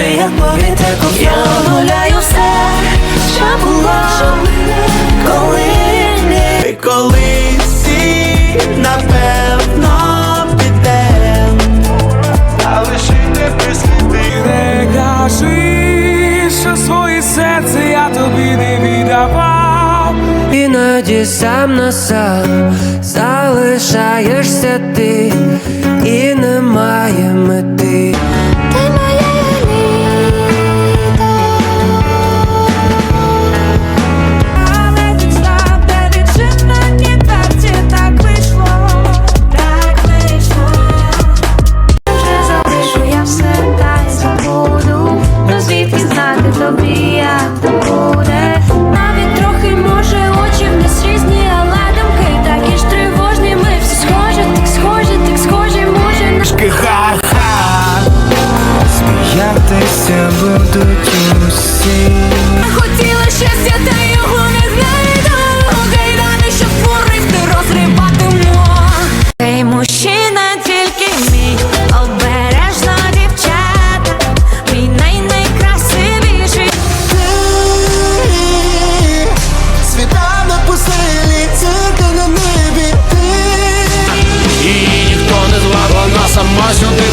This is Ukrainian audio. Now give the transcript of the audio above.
Я гуляю все, що було, коли ні. Коли всі напевно підем, а лишити присліди. Не кажи, що своє серце я тобі не віддавав. Іноді сам на сам залишаєшся ти, і немає мети. Сміятися будуть усі Хотіла щастя, та його не знайду. Гайдани, що створив, ти розриватимо Ей, мужчина тільки мій Обережно, дівчата Мій най найкрасивіший. Ти Світанок посилі, цирка на небі. Ти. І ніхто не звав, вона сама сюди.